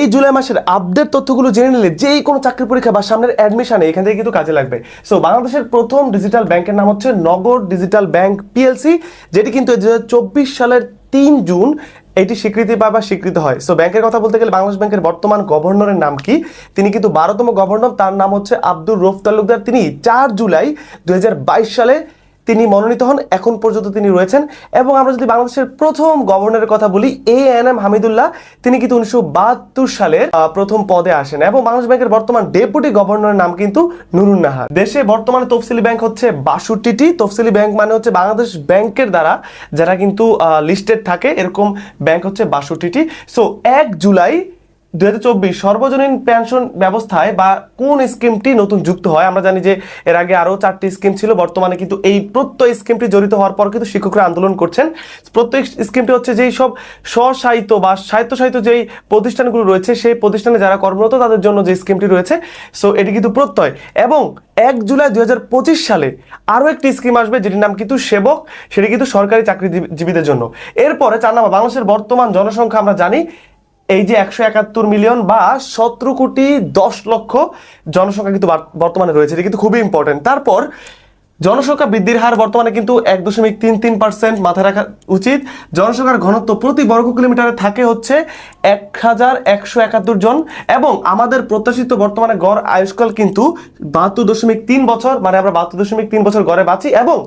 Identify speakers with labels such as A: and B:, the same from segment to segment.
A: এই জুলাই মাসের আপডেট তথ্যগুলো জেনে নিলে যেই কোনো চাকরি পরীক্ষা বা সামনের অ্যাডমিশনে এখান থেকে কিন্তু কাজে লাগবে। সো বাংলাদেশের প্রথম ডিজিটাল ব্যাংকের নাম হচ্ছে নগর ডিজিটাল ব্যাংক পিএলসি যেটি কিন্তু দু হাজার চব্বিশ সালের তিন জুন এটি স্বীকৃতি পায় বা স্বীকৃত হয়। সো ব্যাংকের কথা বলতে গেলে বাংলাদেশ ব্যাংকের বর্তমান গভর্নরের নাম কি? তিনি কিন্তু বারোতম গভর্নর তার নাম হচ্ছে আব্দুর রফ তালুকদার। তিনি চার জুলাই দুই হাজার বাইশ সালে তিনি মনোনীত হন, এখন পর্যন্ত তিনি রয়েছেন। এবং আমরা যদি বাংলাদেশের প্রথম গভর্নরের কথা বলি, এ এন এম হামিদুল্লাহ, তিনি কিন্তু উনিশশো বাহাত্তর সালের প্রথম পদে আসেন। এবং বাংলাদেশ ব্যাংকের বর্তমান ডেপুটি গভর্নরের নাম কিন্তু নুরুন নাহার। দেশে বর্তমানে তফসিলি ব্যাংক হচ্ছে বাষট্টিটি। তফসিলি ব্যাংক মানে হচ্ছে বাংলাদেশ ব্যাংকের দ্বারা যারা কিন্তু লিস্টেড থাকে, এরকম ব্যাংক হচ্ছে বাষট্টিটি। সো এক জুলাই দুই হাজার চব্বিশ সর্বজনীন পেনশন ব্যবস্থায় বা কোন স্কিমটি নতুন যুক্ত হয়? আমরা জানি যে এর আগে আরও চারটি স্কিম ছিল, বর্তমানে কিন্তু এই প্রত্যয় স্কিমটি জড়িত হওয়ার পর কিন্তু শিক্ষকরা আন্দোলন করছেন। প্রত্যেক স্কিমটি হচ্ছে যেই সব স্বসাহিত্য বা স্বায়ত্তশাসিত যেই প্রতিষ্ঠানগুলো রয়েছে, সেই প্রতিষ্ঠানে যারা কর্মরত তাদের জন্য যে স্কিমটি রয়েছে, সো এটি কিন্তু প্রত্যয়। এবং এক জুলাই দুই হাজার পঁচিশ সালে আরও একটি স্কিম আসবে যেটির নাম কিন্তু সেবক, সেটি কিন্তু সরকারি চাকরিজীবীদের জন্য। এরপরে চার নাম্বার, বাংলাদেশের বর্তমান জনসংখ্যা আমরা জানি এই যে একশো একাত্তর মিলিয়ন বা সতেরো কোটি দশ লক্ষ জনসংখ্যা কিন্তু বর্তমানে রয়েছে, এটা কিন্তু খুবই ইম্পর্টেন্ট তারপর জনসংখ্যা বৃদ্ধির হার বর্তমানে কিন্তু এক দশমিক তিন তিন পার্সেন্ট মাথায় রাখা উচিত। জনসংখ্যার ঘনত্ব প্রতি বর্গ কিলোমিটারে থাকে হচ্ছে এক হাজার একশো একাত্তর জন এবং আমাদের প্রত্যাশিত বর্তমানে গড় আয়ুষ্কাল কিন্তু বাহাত্তর দশমিক তিন বছর মানে আমরা বাহাত্তর দশমিক তিন বছর গড়ে বাঁচি এবং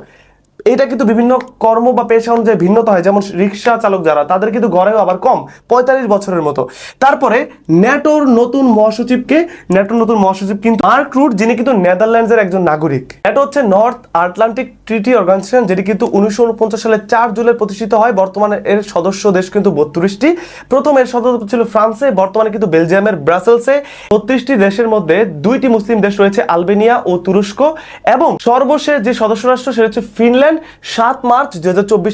A: এটা কিন্তু বিভিন্ন কর্ম বা পেশা অনুযায়ী ভিন্নতা হয়। যেমন রিক্সা চালক যারা, তাদের কিন্তু গড়েও আবার কম, পঁয়তাল্লিশ বছরের মতো। তারপরে ন্যাটোর নতুন মহাসচিবকে, ন্যাটোর নতুন মহাসচিব কিন্তু মার্ক রুট, যিনি কিন্তু নেদারল্যান্ডসের একজন নাগরিক। এটা হচ্ছে নর্থ আটলান্টিক ট্রিটি অর্গানাইজেশন, যেটি কিন্তু উনিশশো উনপঞ্চাশ সালে চার জুলাই প্রতিষ্ঠিত হয়। বর্তমানে এর সদস্য দেশ কিন্তু বত্রিশটি। প্রথম এর সদস্য ছিল ফ্রান্সে, বর্তমানে কিন্তু বেলজিয়ামের ব্রাসেলসে। বত্রিশটি দেশের মধ্যে দুইটি মুসলিম দেশ রয়েছে, আলবেনিয়া ও তুরস্ক। এবং সর্বশেষ যে সদস্য রাষ্ট্র সেটা হচ্ছে ফিনল্যান্ড। সাত মার্চ দু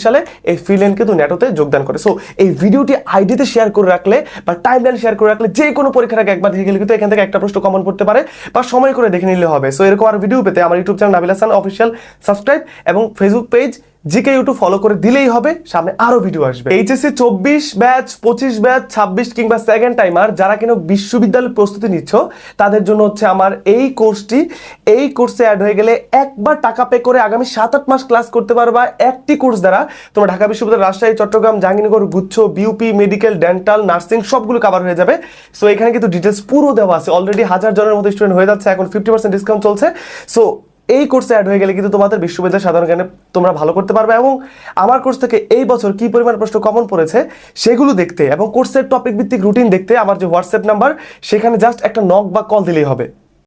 A: সালে। এই ফিনল্যান্ড কিন্তু ন্যাটোতে যোগদান করে। সো এই ভিডিওটি আইডিতে শেয়ার করে রাখলে বা টাইম লাইন শেয়ার করে রাখলে যে কোনো পরীক্ষার আগে একবার দেখে গেলে কিন্তু এখান থেকে একটা প্রশ্ন কমন পড়তে পারে বা সময় করে দেখে নিলে হবে। সো এরকম আর ভিডিও পেতে আমার YouTube channel Nabil Hasan official subscribe এবং Facebook page GK YouTube follow করে দিলেই হবে, সামনে আরও ভিডিও আসবে। এইচএসসি চব্বিশ ব্যাচ পঁচিশ ব্যাচ ছাব্বিশ কিংবা সেকেন্ড টাইমার যারা কিনা বিশ্ববিদ্যালয়ের প্রস্তুতি নিচ্ছ, তাদের জন্য হচ্ছে আমার এই কোর্সটি এই কোর্সে অ্যাড হয়ে গেলে একবার টাকা পে করে আগামী সাত আট মাস ক্লাস করতে পারবা একটি কোর্স দ্বারা। তোমরা ঢাকা বিশ্ববিদ্যালয়, রাজশাহী, চট্টগ্রাম, জাহাঙ্গীরনগর, গুচ্ছ বিউপি মেডিকেল ডেন্টাল নার্সিং সবগুলো কভার হয়ে যাবে। সো এখানে কিন্তু ডিটেলস পুরো দেওয়া আছে। অলরেডি হাজার জনের মতো স্টুডেন্ট হয়ে যাচ্ছে, এখন ফিফটি পার্সেন্ট ডিসকাউন্ট চলছে। সো এই কোর্সে অ্যাড হয়ে গেলে কিন্তু তোমাদের বিশ্ববিদ্যালয় সাধারণ জ্ঞানে তোমরা ভালো করতে পারবে এবং আমার কোর্স থেকে এই বছর কি পরিমাণ প্রশ্ন কমন পড়েছে সেগুলো দেখতে এবং কোর্সের টপিক ভিত্তিক রুটিন দেখতে আমার যে হোয়াটসঅ্যাপ নাম্বার সেখানে জাস্ট একটা নক বা কল দিলেই হবে।